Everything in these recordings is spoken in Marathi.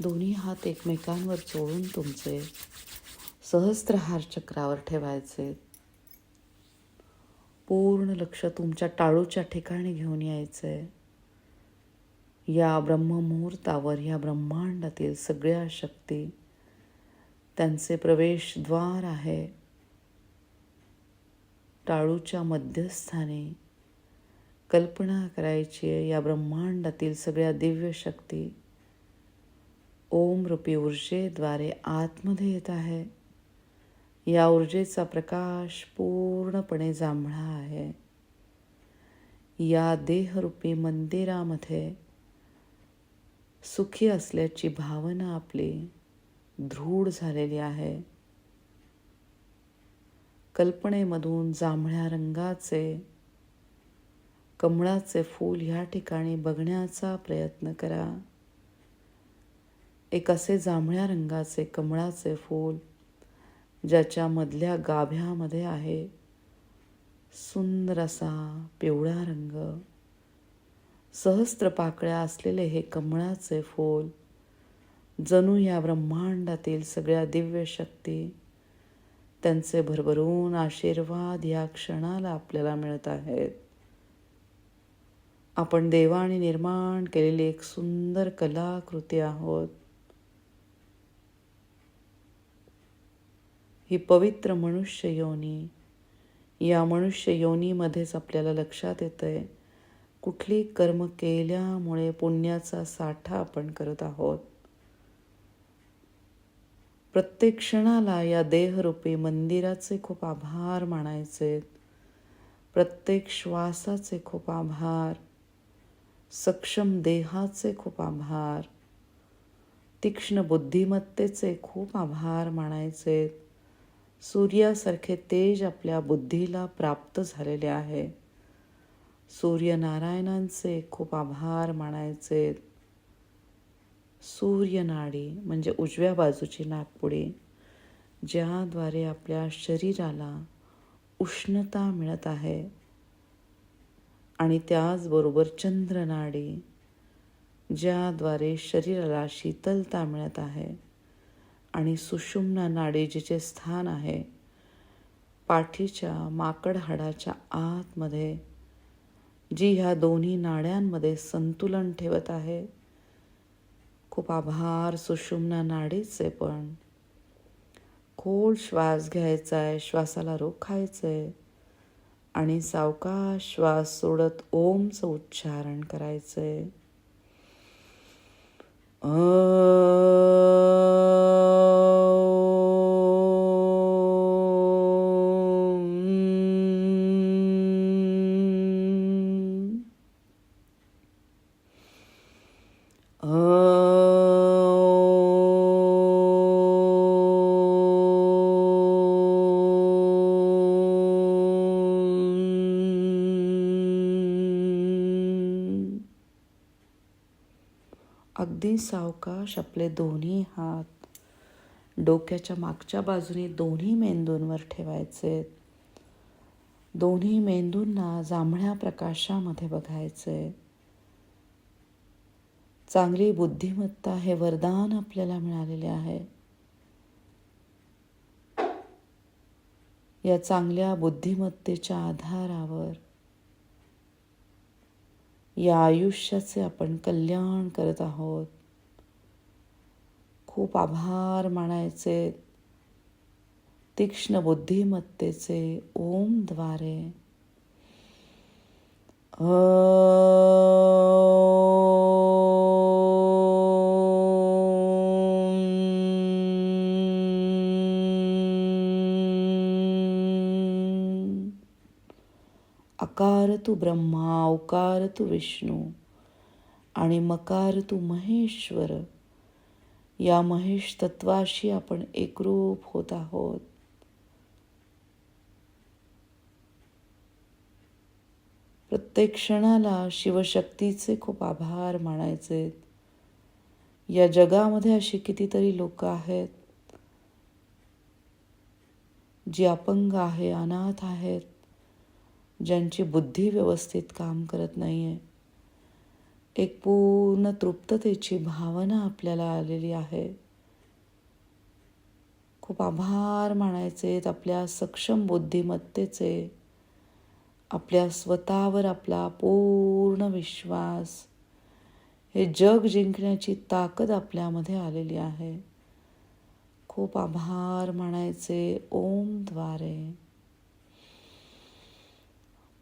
दोन्ही हात एकमेकांवर चोळून तुमचे सहस्त्रहार चक्रावर ठेवायचे. पूर्ण लक्ष तुमच्या टाळूच्या ठिकाणी घेऊन यायचे. या ब्रह्ममुहूर्तावर या ब्रह्मांडातील सगळ्या शक्ती त्यांचे प्रवेशद्वार आहे. टाळूच्या मध्यस्थानी कल्पना करायची आहे या ब्रह्मांडातील सगळ्या दिव्य शक्ती. ओम रूपी ऊर्जेद्वारे आतमध्ये येत आहे. या ऊर्जेचा प्रकाश पूर्णपणे जांभळा आहे. या देहरूपी मंदिरामध्ये सुखी असल्याची भावना आपली दृढ झालेली आहे. कल्पनेमधून जांभळ्या रंगाचे कमळाचे फूल ह्या ठिकाणी बघण्याचा प्रयत्न करा. एक असे जांभळ्या रंगाचे कमळाचे फूल ज्याच्या मधल्या गाभ्यामध्ये आहे सुंदर असा पिवळा रंग. सहस्त्र पाकळ्या असलेले हे कमळाचे फूल जणू या ब्रह्मांडातील सगळ्या दिव्य शक्ती त्यांचे भरभरून आशीर्वाद या क्षणाला आपल्याला मिळत आहेत. आपण देवाने निर्माण केलेली एक सुंदर कलाकृती आहोत. ही पवित्र मनुष्य योनी. या मनुष्य योनीमध्येच आपल्याला लक्षात येतं आहे कुठली कर्म केल्यामुळे पुण्याचा साठा आपण करत आहोत. प्रत्येक क्षणाला या देहरूपी मंदिराचे खूप आभार मानायचे प्रत्येक श्वासाचे खूप आभार सक्षम देहाचे खूप आभार तीक्ष्ण बुद्धिमत्तेचे खूप आभार मानायचे. सूर्यासारखे तेज आपल्या बुद्धीला प्राप्त झालेले आहे. सूर्यनारायणांचे खूप आभार मानायचे. सूर्यनाडी म्हणजे उजव्या बाजूची नागपुडी ज्याद्वारे आपल्या शरीराला उष्णता मिळत आहे. आणि त्याचबरोबर चंद्रनाडी ज्याद्वारे शरीराला शीतलता मिळत आहे. आणि सुषुम्ना नाडी जिचे स्थान आहे पाठीच्या माकड हाडाच्या आतमध्ये जी ह्या दोन्ही नाड्यांमध्ये संतुलन ठेवत आहे. खूप आभार सुषुम्ना नाडीचे पण. खोल श्वास घ्यायचा आहे श्वासाला रोखायचं आहे आणि सावकाश श्वास सोडत ओमचं उच्चारण करायचं आहे अगदी सावकाश आपले दोन्ही हात डोक्याच्या मागच्या बाजूने दोन्ही मेंदूंवर ठेवायचे. दोन्ही मेंदूंना जांभळ्या प्रकाशामध्ये बघायचे. चांगली बुद्धिमत्ता हे वरदान आपल्याला मिळालेले आहे. या चांगल्या बुद्धिमत्तेच्या आधारावर या आयुष्याचे आपण कल्याण करत आहोत. खूप आभार मानायचे. तीक्ष्ण बुद्धिमत्तेचे ओमद्वारे अकार तू ब्रह्मा उकार तू विष्णू आणि मकार तू महेश्वर. या महेश तत्वाशी आपण एकरूप होत आहोत. प्रत्येक क्षणाला शिवशक्तीचे खूप आभार मानायचे. या जगामध्ये अशी कितीतरी लोक आहेत जी अपंग आहे अनाथ आहेत ज्यांची बुद्धी व्यवस्थित काम करत नाही आहे एक पूर्ण तृप्ततेची भावना आपल्याला आलेली आहे. खूप आभार मानायचे आपल्या सक्षम बुद्धिमत्तेचे आपल्या स्वतःवर आपला पूर्ण विश्वास. हे जग जिंकण्याची ताकद आपल्यामध्ये आलेली आहे. खूप आभार मानायचे. ओमद्वारे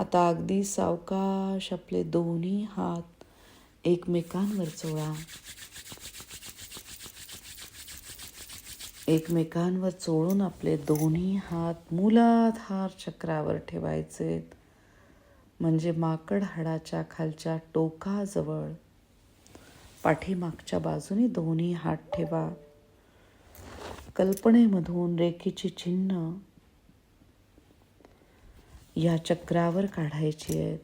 आता अगदी सावकाश आपले दोन्ही हात एकमेकांवर चोळा एकमेकांवर चोळून आपले दोन्ही हात मूलाधार चक्रावर ठेवायचे म्हणजे माकड हाडाच्या खालच्या टोकाजवळ. पाठीमागच्या बाजूने दोन्ही हात ठेवा. कल्पनेमधून रेखीची चिन्ह या चक्रावर काढायची आहेत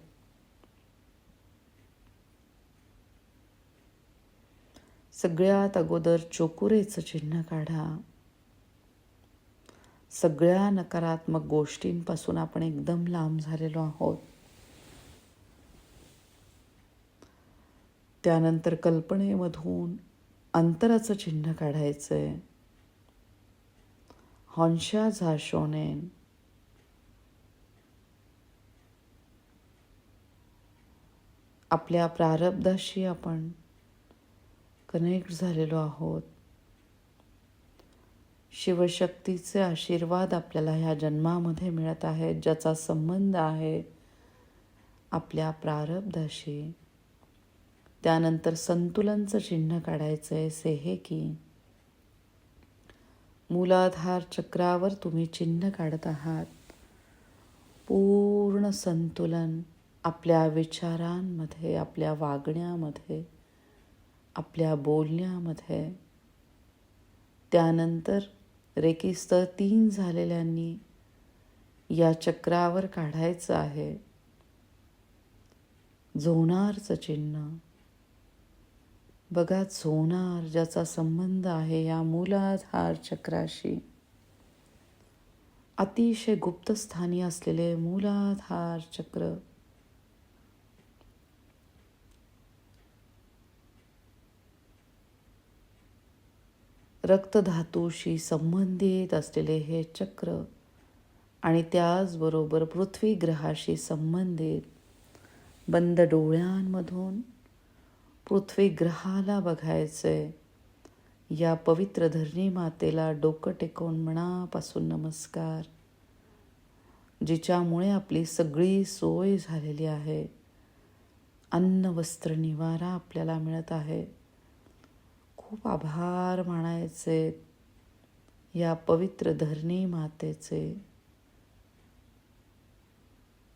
सगळ्यात अगोदर चोकुरेचं चिन्ह काढा. सगळ्या नकारात्मक गोष्टींपासून आपण एकदम लांब झालेलो आहोत. त्यानंतर कल्पनेमधून अंतराचं चिन्ह काढायचं आहे हॉन्शा झाशोनेन. आपल्या प्रारब्धाशी आपण कनेक्ट झालेलो आहोत. शिवशक्तीचे आशीर्वाद आपल्याला ह्या जन्मामध्ये मिळत आहेत ज्याचा संबंध आहे आपल्या प्रारब्धाशी. त्यानंतर संतुलनचं चिन्ह काढायचं आहे सेहे की मूलाधार चक्रावर तुम्ही चिन्ह काढत आहात. पूर्ण संतुलन आपल्या विचारांमध्ये आपल्या वागण्यामध्ये आपल्या बोलण्यामध्ये. त्यानंतर रेकिस्त तीन झालेल्यांनी या चक्रावर काढायचं आहे. झोनारचं चिन्ह. बघा झोनार ज्याचा संबंध आहे या मूलाधार चक्राशी. अतिशय गुप्तस्थानी असलेले मूलाधार चक्र. रक्तधातूशी संबंधित असलेले हे चक्र आणि त्याचबरोबर पृथ्वी ग्रहाशी संबंधित बंद डोळ्यांमधून पृथ्वी ग्रहाला बघायचे. या पवित्र धरणी मातेला डोकं टेकवून मनापासून नमस्कार जिच्यामुळे आपली सगळी सोय झालेली आहे. अन्न वस्त्र निवारा आपल्याला मिळत आहे. खूप आभार मानायचे. या पवित्र धरणी मातेचे.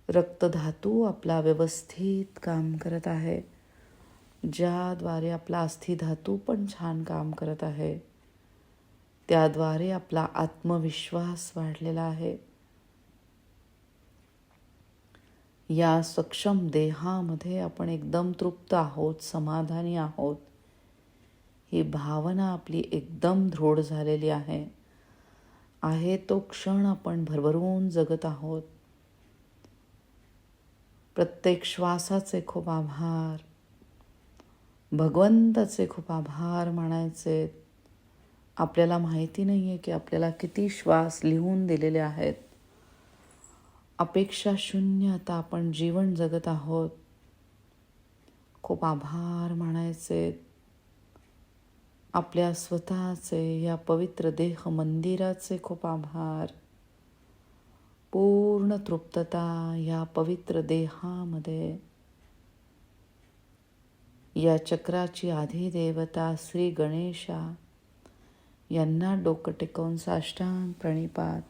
रक्तधातू आपला व्यवस्थित काम करत आहे. ज्याद्वारे आपला अस्थिधातू पण छान काम करत आहे. त्याद्वारे आपला आत्मविश्वास वाढलेला आहे. या सक्षम देहामध्ये आपण एकदम तृप्त आहोत समाधानी आहोत. ही भावना आपली एकदम दृढ झालेली आहे. आहे तो क्षण आपण भरभरून जगत आहोत. प्रत्येक श्वासाचे खूप आभार. भगवंताचे खूप आभार मानायचे. आपल्याला माहिती नाही आहे की आपल्याला किती श्वास लिहून दिलेले आहेत. अपेक्षा शून्य आता आपण जीवन जगत आहोत. खूप आभार मानायचे. आपल्या स्वतःचे या पवित्र देह मंदिराचे खूप आभार. पूर्ण तृप्तता या पवित्र देहामध्ये. या चक्राची आधी देवता श्री गणेशा यांना डोकं टेकवून साष्टांग प्रणिपात.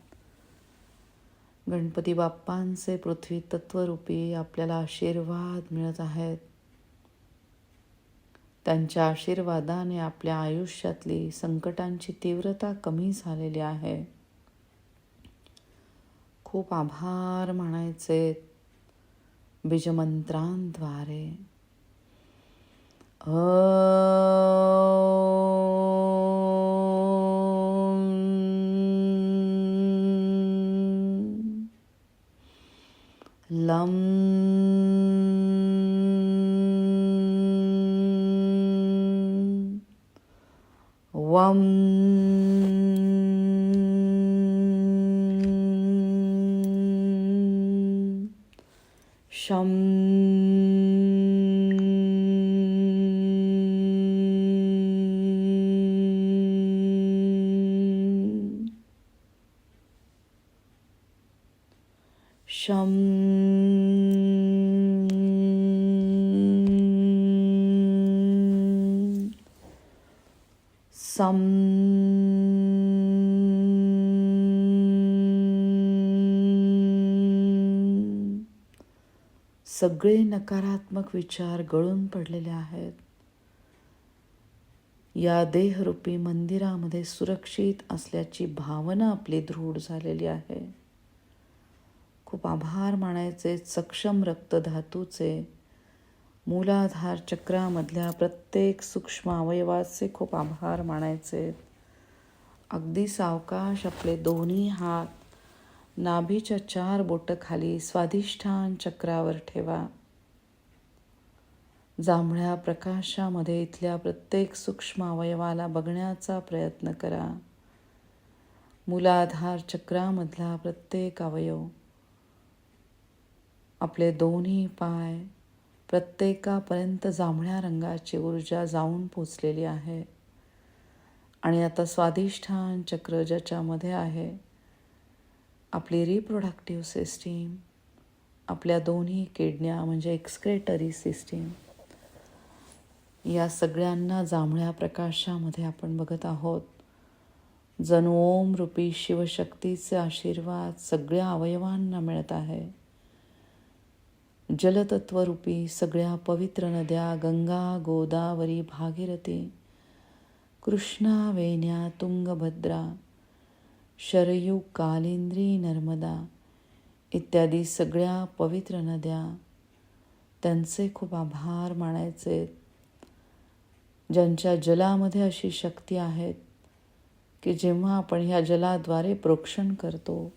गणपती बाप्पांचे पृथ्वी तत्वरूपी आपल्याला आशीर्वाद मिळत आहेत. त्यांच्या आशीर्वादाने आपल्या आयुष्यातली संकटांची तीव्रता कमी झालेली आहे. खूप आभार म्हणायचे बीजमंत्रांद्वारे. लं Sham सगळे नकारात्मक विचार गळून पडलेले आहेत. या देहरूपी मंदिरामध्ये सुरक्षित असल्याची भावना आपली दृढ झालेली आहे. खूप आभार मानायचे सक्षम रक्तधातूचे. मूलाधार चक्रामधल्या प्रत्येक सूक्ष्म अवयवाचे खूप आभार मानायचे. अगदी सावकाश आपले दोन्ही हात नाभीच्या चार बोटं खाली स्वाधिष्ठान चक्रावर ठेवा. जांभळ्या प्रकाशामध्ये इथल्या प्रत्येक सूक्ष्म अवयवाला बघण्याचा प्रयत्न करा. मुलाधार चक्रामधला प्रत्येक अवयव आपले दोन्ही पाय प्रत्येकापर्यंत जांभळ्या रंगाची ऊर्जा जाऊन पोचलेली आहे. आणि आता स्वाधिष्ठान चक्र ज्याच्यामध्ये आहे आपली रिप्रोडक्टिव्ह सिस्टीम आपल्या दोन्ही किडन्या म्हणजे एक्सक्रेटरी सिस्टीम या सगळ्यांना जांभळ्या प्रकाशामध्ये आपण बघत आहोत. जणू ओम रूपी शिवशक्तीचे आशीर्वाद सगळ्या अवयवांना मिळत आहे. जलतत्वरूपी सगळ्या पवित्र नद्या गंगा गोदावरी भागीरथी कृष्णा वेण्या तुंगभद्रा शरयू कालिंद्री नर्मदा इत्यादी सगळ्या पवित्र नद्या. त्यांचे खूप आभार मानायचे. ज्यांच्या जलामध्ये अशी शक्ती आहेत की जेव्हा आपण ह्या जलाद्वारे प्रोक्षण करतो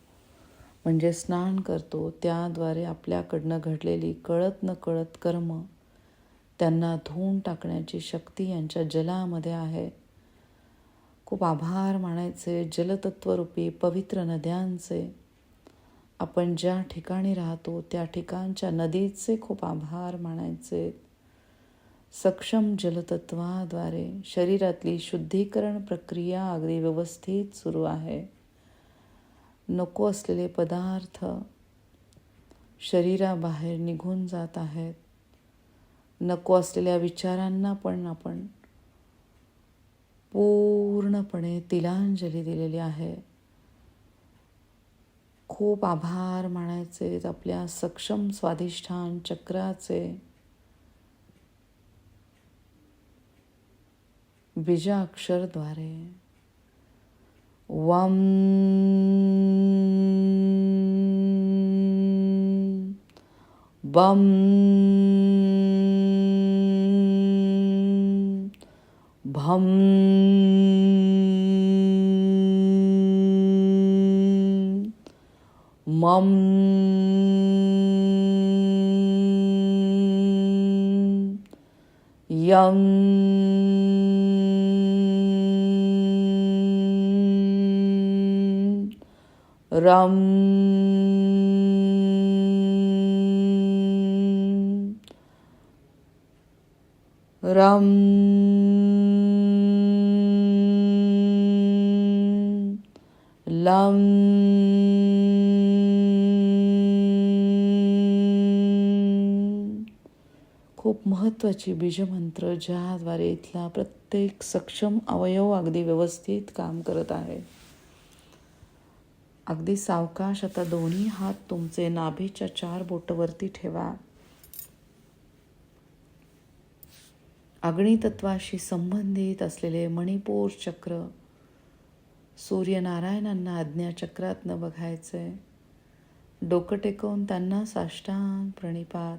म्हणजे स्नान करतो त्याद्वारे आपल्याकडनं घडलेली कळत न कळत कर्म त्यांना धुवून टाकण्याची शक्ती यांच्या जलामध्ये आहे. खूप आभार मानायचे. जलतत्वरूपी पवित्र नद्यांचे आपण ज्या ठिकाणी राहतो त्या ठिकाणच्या नदीचे खूप आभार मानायचे. सक्षम जलतत्वाद्वारे शरीरातली शुद्धीकरण प्रक्रिया अगदी व्यवस्थित सुरू आहे. नको असलेले पदार्थ शरीराबाहेर निघून जात आहेत. नको असलेल्या विचारांना पण आपण पूर्णपणे तिलांजली दिलेली आहे. खूप आभार मानायचे आपल्या सक्षम स्वाधिष्ठान चक्राचे. बीजाक्षरद्वारे. वम. बम. भम। मम। यं रम। रम। लं खूप महत्त्वाची बीजमंत्र ज्याद्वारे इथला प्रत्येक सक्षम अवयव अगदी व्यवस्थित काम करत आहे. अगदी सावकाश आता दोन्ही हात तुमचे नाभीच्या चार बोटवरती ठेवा. अग्नितत्वाशी संबंधित असलेले मणिपूर चक्र सूर्यनारायणांना आज्ञाचक्रातनं बघायचंय. डोकं टेकवून त्यांना साष्टांग प्रणिपात.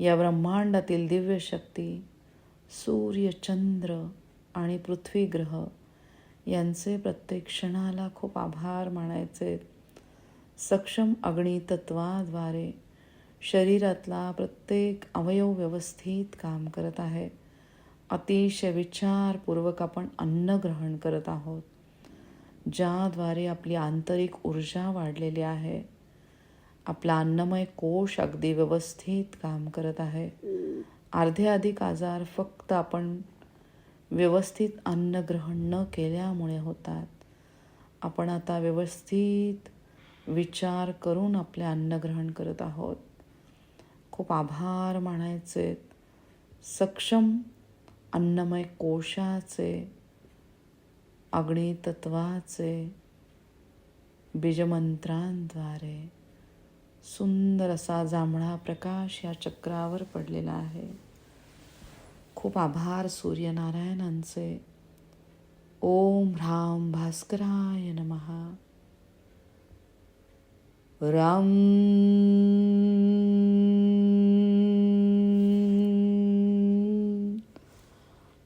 या ब्रह्मांडातील दिव्य शक्ती सूर्य चंद्र आणि पृथ्वी ग्रह यांचे प्रत्येक क्षणाला खूप आभार मानायचे. सक्षम अग्नितत्वाद्वारे शरीरातला प्रत्येक अवयव व्यवस्थित काम करत आहे. अतिशय विचारपूर्वक आपण अन्न ग्रहण करत आहोत. ज्याद्वारे आपली आंतरिक ऊर्जा वाढलेली आहे. आपला अन्नमय कोश अगदी व्यवस्थित काम करत आहे. अर्धे अधिक आजार फक्त आपण व्यवस्थित अन्न ग्रहण न केल्यामुळे होतात. आपण आता व्यवस्थित विचार करून आपले अन्न ग्रहण करत आहोत. खूप आभार मानायचे. सक्षम अन्नमय कोशाचे अग्नितत्वाचे बीजमंत्रांद्वारे सुंदर असा जांभळा प्रकाश या चक्रावर पडलेला आहे. खूप आभार सूर्यनारायणांचे. ओम राम भास्कराय नमहा राम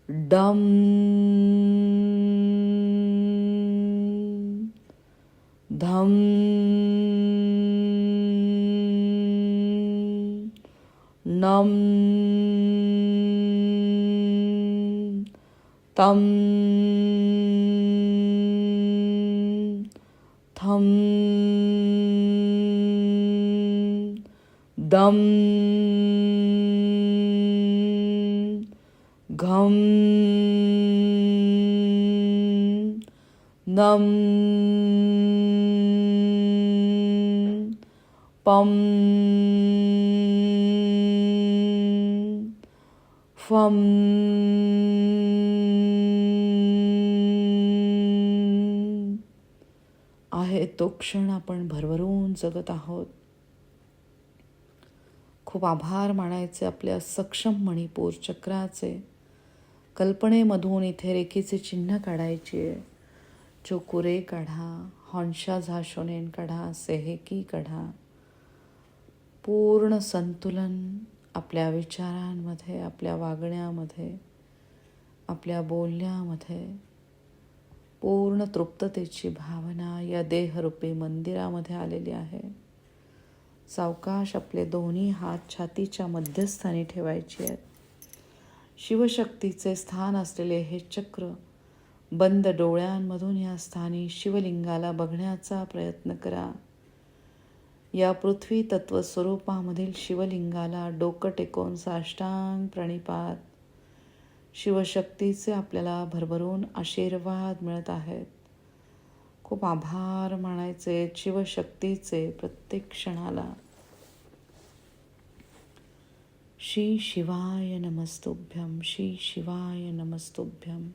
डम धम नम तम थम दम घम नम पम फम। आहे तो क्षण आपण भरभरून जगत आहोत. खूप आभार मानायचे आपल्या सक्षम मणिपूर चक्राचे. कल्पनेमधून इथे रेखीचे चिन्ह काढायचे. आहे चोकुरे काढा हॉन्शा झाशोनेन काढा सेहेकी काढा. पूर्ण संतुलन आपल्या विचारांमध्ये आपल्या वागण्यामध्ये आपल्या बोलण्यामध्ये. पूर्ण तृप्ततेची भावना या देहरूपी मंदिरामध्ये आलेली आहे. सावकाश आपले दोन्ही हात छातीच्या मध्यस्थानी ठेवायचे आहेत. शिवशक्तीचे स्थान असलेले हे चक्र बंद डोळ्यांमधून या स्थानी शिवलिंगाला बघण्याचा प्रयत्न करा. या पृथ्वी तत्व स्वरूपामधील शिवलिंगाला डोकं टेकून साष्टांग प्रणिपात. शिवशक्तीचे आपल्याला भरभरून आशीर्वाद मिळत आहेत. खूप आभार मानायचे शिवशक्तीचे प्रत्येक क्षणाला. श्री शिवाय नमस्तुभ्यम श्री शिवाय नमस्तुभ्यम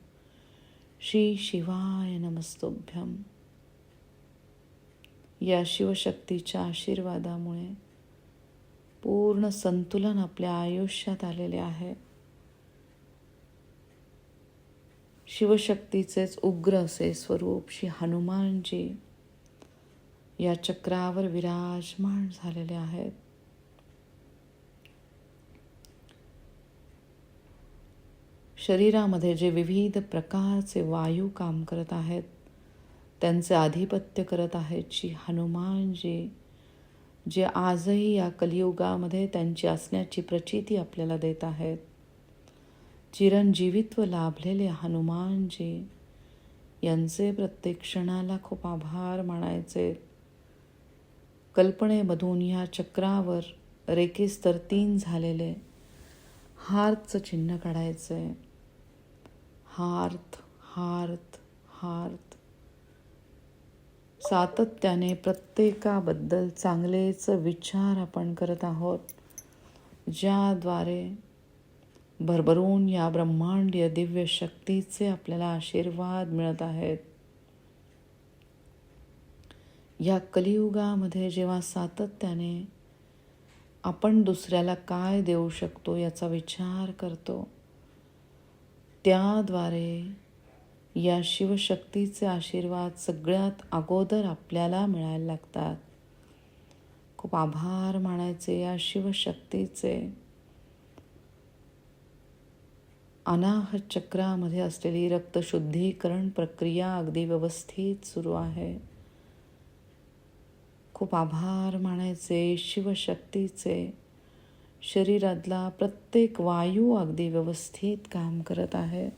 श्री शिवाय नमस्तुभ्यम या शिवशक्तीच्या आशीर्वादामुळे पूर्ण संतुलन आपल्या आयुष्यात आलेले आहे. शिवशक्तीचेच उग्र असे स्वरूप श्री हनुमानजी या चक्रावर विराजमान झालेले आहेत. शरीरामध्ये जे विविध प्रकारचे वायू काम करत आहेत त्यांचे आधिपत्य करत आहेत श्री हनुमानजी जे आजही या कलियुगामध्ये त्यांची असण्याची प्रचिती आपल्याला देत आहेत. चिरंजीवित्व लाभलेले हनुमानजी यांचे प्रत्येक क्षणाला खूप आभार मानायचे. कल्पनेमधून या चक्रावर रेकेस्तर तीन झालेले हारचं चिन्ह काढायचं. हार्थ हार्थ हार्थ सातत्याने प्रत्येकाबद्दल चांगलेच विचार आपण करत आहोत ज्याद्वारे भरभरून या ब्रह्मांडीय दिव्य शक्तीचे आपल्याला आशीर्वाद मिळत आहेत. या कलियुगामध्ये जेव्हा सातत्याने आपण दुसऱ्याला काय देऊ शकतो याचा विचार करतो त्याद्वारे या शिवशक्तीचे आशीर्वाद सगळ्यात अगोदर आपल्याला मिळायला लागतात. खूप आभार मानायचे या शिवशक्तीचे. अनाहत चक्रामध्ये असलेली रक्तशुद्धीकरण प्रक्रिया अगदी व्यवस्थित सुरू आहे. खूप आभार मानायचे शिवशक्तीचे. शरीरातला प्रत्येक वायू अगदी व्यवस्थित काम करत आहे.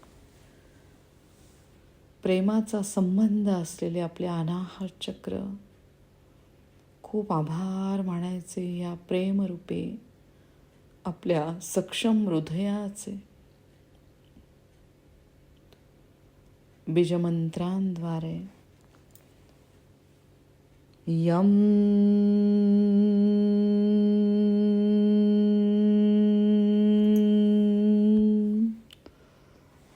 प्रेमाचा संबंध असलेले आपले अनाहत चक्र. खूप आभार मानायचे या प्रेमरूपे आपल्या सक्षम हृदयाचे. बीजमंत्रांद्वारे. यम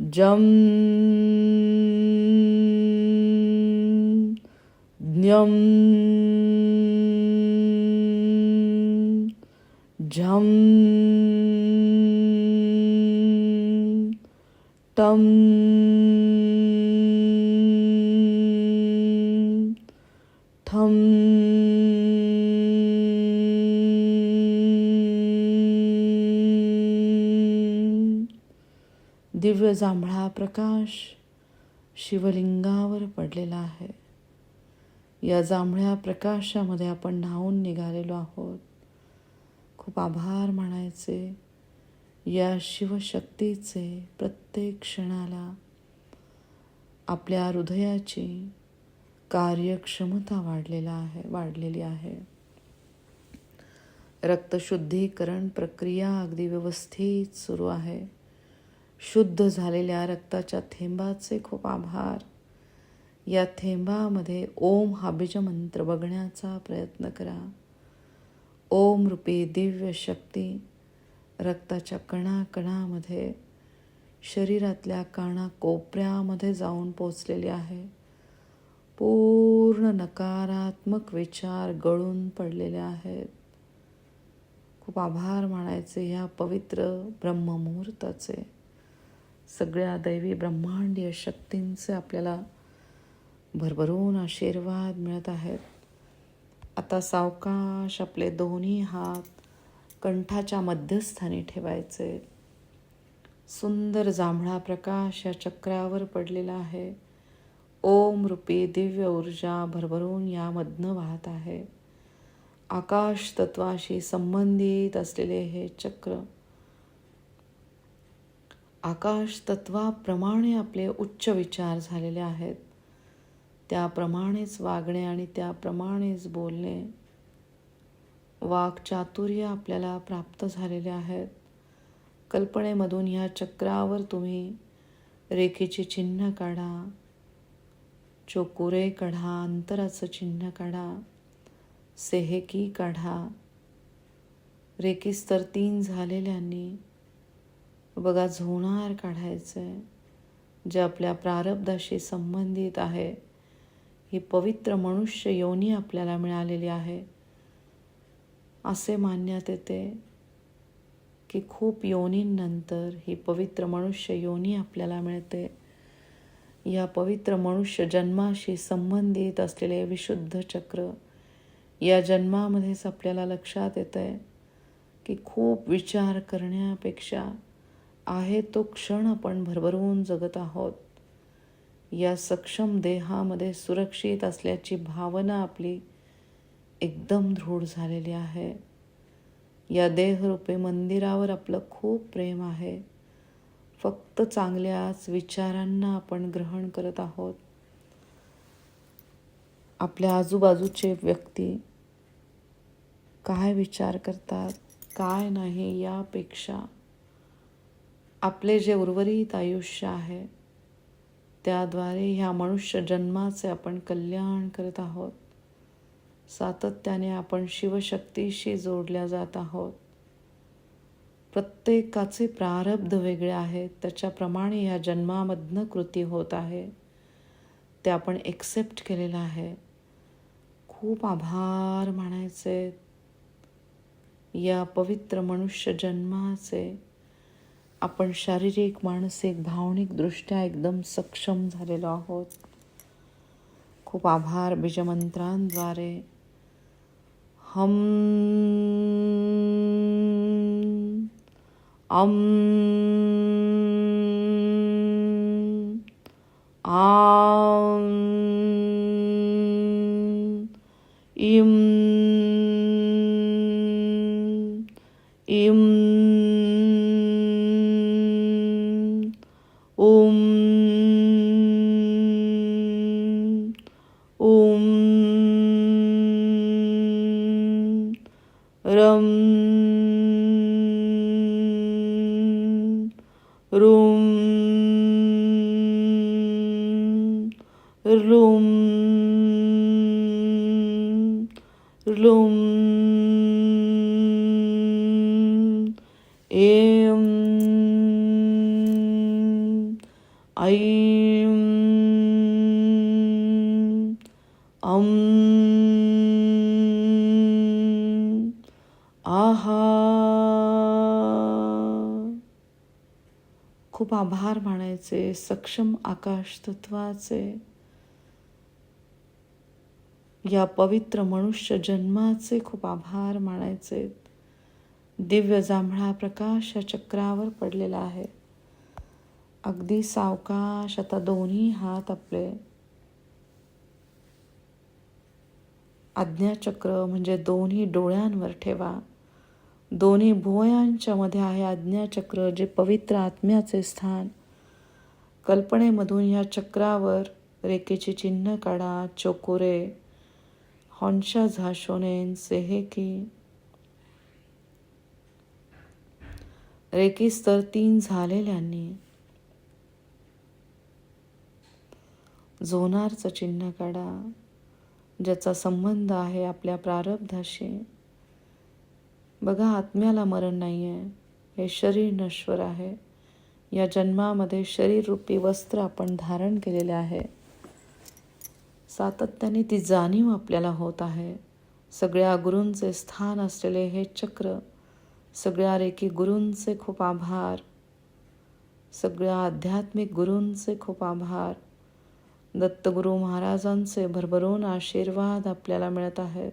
जम ज्ञम झम टम दिव्य जांभळा प्रकाश शिवलिंगावर पडलेला आहे. या जांभळ्या प्रकाशामध्ये आपण न्हावून निघालेलो आहोत. खूप आभार मानायचे. या शिवशक्तीचे प्रत्येक क्षणाला आपल्या हृदयाची कार्यक्षमता वाढलेला आहे वाढलेली आहे. रक्तशुद्धीकरण प्रक्रिया अगदी व्यवस्थित सुरू आहे. शुद्ध झालेल्या रक्ताच्या थेंबाचे खूप आभार. या थेंबामध्ये ओम हा बीजमंत्र बघण्याचा प्रयत्न करा. ओम रूपी दिव्य शक्ती रक्ताच्या कणाकणामध्ये शरीरातल्या कानाकोपऱ्यामध्ये जाऊन पोचलेली आहे. पूर्ण नकारात्मक विचार गळून पडलेले आहेत. खूप आभार मानायचे या पवित्र ब्रह्ममुहूर्ताचे. सगळ्या दैवी ब्रह्मांडीय शक्तींचे आपल्याला भरभरून आशीर्वाद मिळत आहेत. आता सावकाश आपले दोन्ही हात कंठाच्या मध्यस्थानी ठेवायचे. सुंदर जांभळा प्रकाश या चक्रावर पडलेला आहे. ओम रूपी दिव्य ऊर्जा भरभरून यामधनं वाहत आहे. आकाश तत्वाशी संबंधित असलेले हे चक्र आकाश तत्वाप्रमाणे आपले उच्च विचार झालेले आहेत. त्याप्रमाणेच वागणे आणि त्याप्रमाणेच बोलणे वाक्चातुर्य आपल्याला प्राप्त झालेले आहेत. कल्पनेमधून ह्या चक्रावर तुम्ही रेखेचे चिन्ह काढा. चोकुरे काढा अंतराचं चिन्ह काढा. सेहेकी काढा. रेखीस्तर तीन झालेल्यांनी बघा झोणार काढायचं आहे जे आपल्या प्रारब्धाशी संबंधित आहे ही पवित्र मनुष्य योनी आपल्याला मिळालेली आहे. असे मानण्यात येते की खूप योनींनंतर ही पवित्र मनुष्य योनी आपल्याला मिळते. या पवित्र मनुष्य जन्माशी संबंधित असलेले विशुद्ध चक्र या जन्मामध्येच आपल्याला लक्षात येतं आहे की खूप विचार करण्यापेक्षा आहे तो क्षण आपण भरभरून जगत आहोत. या सक्षम देहामध्ये सुरक्षित असल्याची भावना आपली एकदम दृढ झालेली आहे. या देहरूपे मंदिरावर आपलं खूप प्रेम आहे. फक्त चांगल्याच विचारांना आपण ग्रहण करत आहोत. आपल्या आजूबाजूचे व्यक्ती काय विचार करतात काय नाही यापेक्षा आपले जे उर्वरित आयुष्य आहे त्याद्वारे ह्या मनुष्य जन्माचे आपण कल्याण करत आहोत. सातत्याने आपण शिवशक्तीशी जोडल्या जात आहोत. प्रत्येकाचे प्रारब्ध वेगळे आहेत त्याच्याप्रमाणे ह्या जन्मामधनं कृती होत आहे. ते आपण एक्सेप्ट केलेलं आहे. खूप आभार मानायचे. या पवित्र मनुष्य जन्माचे आपण शारीरिक मानसिक भावनिकदृष्ट्या एकदम सक्षम झालेलो आहोत. खूप आभार बीजमंत्रांद्वारे. हम अम आम इम इम रम रुम रुम रुम एम ऐं अं आहा खूप आभार सक्षम आकाश तत्वाचे या पवित्र मनुष्य जन्माचे खूप आभार मानायचे. दिव्य जांभळा प्रकाश या चक्रावर पडलेला आहे. अगदी सावकाश आता दोन्ही हात आपले. आज्ञाचक्र म्हणजे दोन्ही डोळ्यांवर ठेवा. दोन्ही भुवयांच्या मध्ये आहे आज्ञाचक्र जे पवित्र आत्म्याचे स्थान. कल्पनेमधून या चक्रावर रेखेची चिन्ह काढा चोकोरे हॉन्शा झाशोनेन सेहेकी रेकी स्तर तीन झालेल्यांनी. झोनारचं चिन्ह काढा ज्याचा संबंध आहे आपल्या प्रारब्धाशी. बघा आत्म्याला मरण नाही आहे हे शरीर नश्वर आहे. या जन्मामध्ये शरीररूपी वस्त्र आपण धारण केलेले आहे. सातत्याने ती जाणीव आपल्याला होत आहे. सगळ्या गुरूंचे स्थान असलेले हे चक्र सगळ्या रेकी गुरूंचे खूप आभार सगळ्या आध्यात्मिक गुरूंचे खूप आभार दत्तगुरू महाराजांचे भरभरून आशीर्वाद आपल्याला मिळत आहेत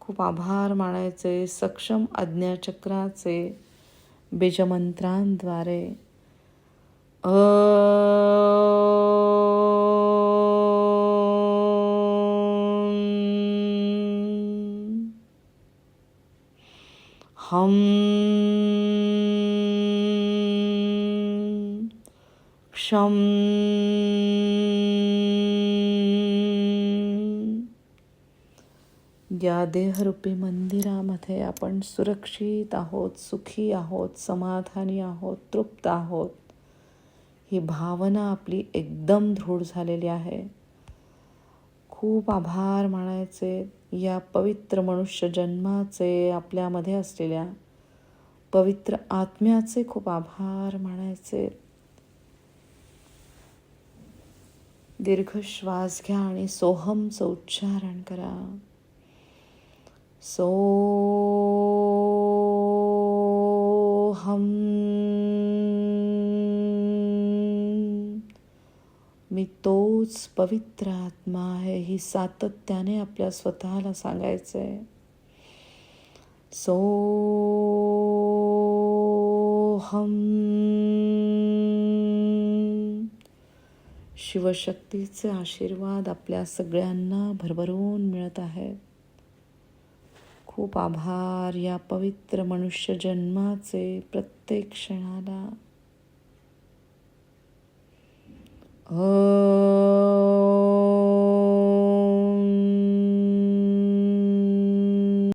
खूप आभार मानायचे सक्षम आज्ञाचक्राचे बीजमंत्रांद्वारे. अ हम. क्षम. या देहरूपी मंदिरामध्ये आपण सुरक्षित आहोत सुखी आहोत समाधानी आहोत तृप्त आहोत. ही भावना आपली एकदम दृढ झालेली आहे. खूप आभार मानायचे या पवित्र मनुष्य जन्माचे आपल्यामध्ये असलेल्या पवित्र आत्म्याचे खूप आभार मानायचे. दीर्घ श्वास घ्या आणि सोहमचं उच्चारण करा. सोहम मी तोच पवित्र आत्मा आहे ही सातत्याने आपल्या स्वतःला सांगायचं आहे सोहम शिवशक्तीचे आशीर्वाद आपल्या सगळ्यांना भरभरून मिळत आहेत खूप आभार या पवित्र मनुष्य जन्माचे प्रत्येक क्षणाला. अ